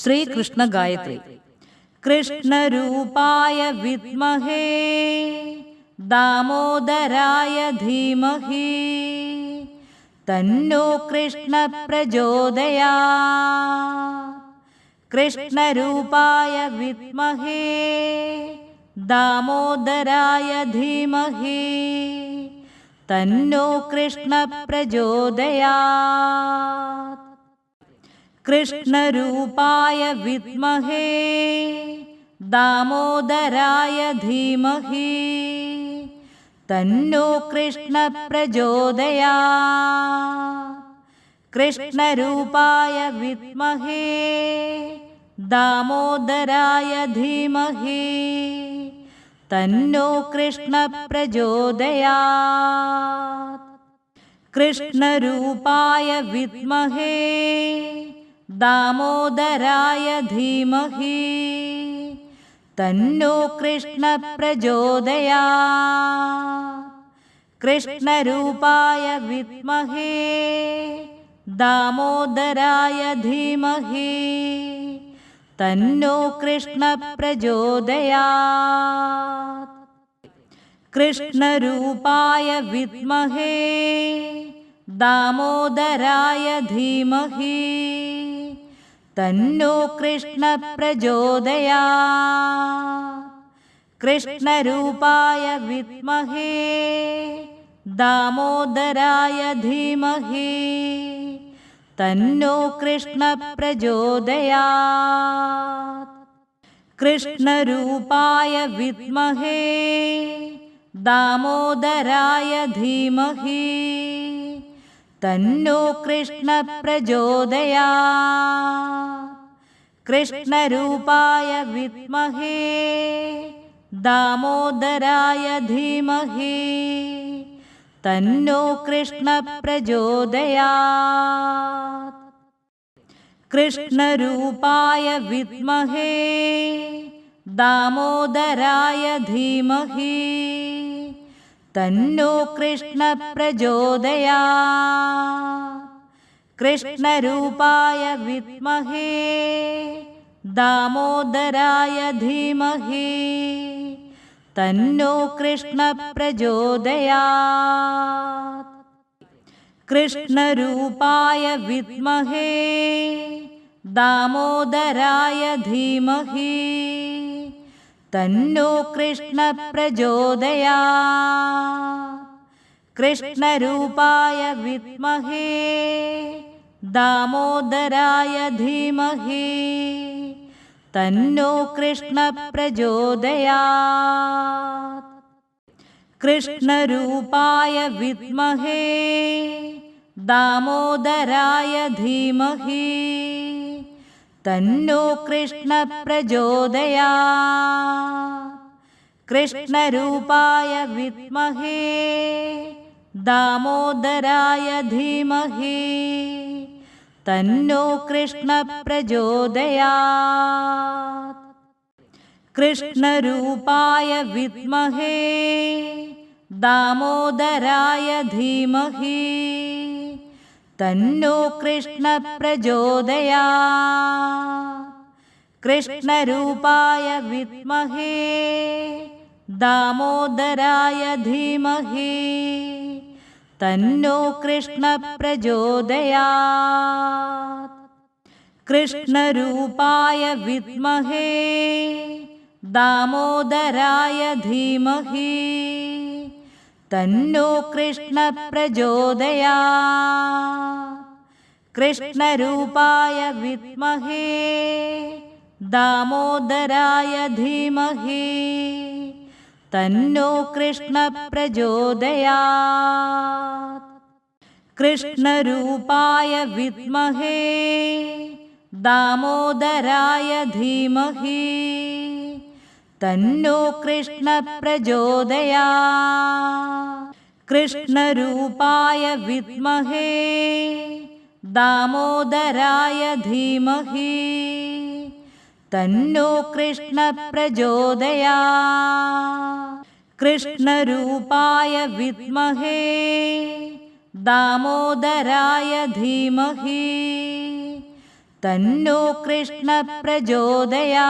ശ്രീകൃഷ്ണ ഗായത്രി കൃഷ്ണരൂപായ വിദ്മഹേ ദാമോദരായ ധീമഹി തന്നോ കൃഷ്ണ പ്രചോദയാ കൃഷ്ണരൂപായ വിദ്മഹേ ദാമോദരായ ധീമഹി തന്നോ കൃഷ്ണ പ്രചോദയാ കൃഷ്ണരൂപായ വിദ്മഹേ ദാമോദരായ ധീമഹി. തന്നോ കൃഷ്ണ പ്രചോദയാ. കൃഷ്ണരൂപായ വിദ്മഹേ ദാമോദരായ ധീമഹി. തന്നോ കൃഷ്ണ പ്രചോദയാ. കൃഷ്ണരൂപായ ദാമോദരായ ധീമഹി തന്നോ കൃഷ്ണ പ്രചോദയാ. കൃഷ്ണരൂപായ വിദ്മഹേ ദാമോദരായ ധീമഹി തന്നോ കൃഷ്ണ പ്രചോദയാ. തന്നോ കൃഷ്ണ പ്രചോദയാ. കൃഷ്ണരൂപായ വിദ്മഹേ ദാമോദരായ ധീമഹേ തന്നോ കൃഷ്ണ പ്രചോദയാ. കൃഷ്ണരൂപായ വിദ്മഹേ ദാമോദരായ ധീമഹി തന്നോ കൃഷ്ണ പ്രചോദയാ. കൃഷ്ണരൂപായ വിദ്മഹേ ദാമോദരായ ധീമഹേ തന്നോ കൃഷ്ണ പ്രചോദയാ. കൃഷ്ണരൂപായ വിദ്മഹേ ദാമോദരായ ധീമഹി തന്നോ കൃഷ്ണ പ്രചോദയാ. കൃഷ്ണരൂപായ വിദ്മഹേ ദാമോദരായ ധീമഹേ തന്നോ കൃഷ്ണ പ്രചോദയാ. കൃഷ്ണരൂപായ വിദ്മഹേ ദാമോദരായ ധീമഹി തന്നോ കൃഷ്ണ പ്രചോദയാ കൃഷ്ണരൂപായ വിദ്മഹേ ദാമോദരായ ധീമഹി തന്നോ കൃഷ്ണ പ്രചോദയാ കൃഷ്ണരൂപായ വിദ്മഹേ ദാമോദരായ ധീമഹി തന്നോ കൃഷ്ണ പ്രചോദയാ. കൃഷ്ണരൂപായ വിദ്മഹേ ദാമോദരായ ധീമഹേ തന്നോ കൃഷ്ണ പ്രചോദയാ. കൃഷ്ണരൂപായ വിദ്മഹേ ദാമോദരായ ധീമഹി തന്നോ കൃഷ്ണ പ്രചോദയാ. കൃഷ്ണരൂപായ വിദ്മഹേ ധീമഹി തന്നോ കൃഷ്ണ പ്രചോദയാ. കൃഷ്ണരൂപായ വിദ്മഹേ ദാമോദരായ ധീമഹി തന്നോ കൃഷ്ണ പ്രചോദയാ. കൃഷ്ണരൂപായ വിദ്മഹേ ദാമോദരായ ധീമഹേ തന്നോ കൃഷ്ണ പ്രചോദയാ. കൃഷ്ണരൂപായ വിദ്മഹേ ദാമോദരായ ധീമഹി തന്നോ കൃഷ്ണ പ്രചോദയാ. കൃഷ്ണരൂപായ വിദ്മഹേ ദാമോദരായ ധീമഹി. തന്നോ കൃഷ്ണ പ്രചോദയാ. കൃഷ്ണരൂപായ വിദ്മഹേ ദാമോദരായ ധീമഹി. തന്നോ കൃഷ്ണ പ്രചോദയാ.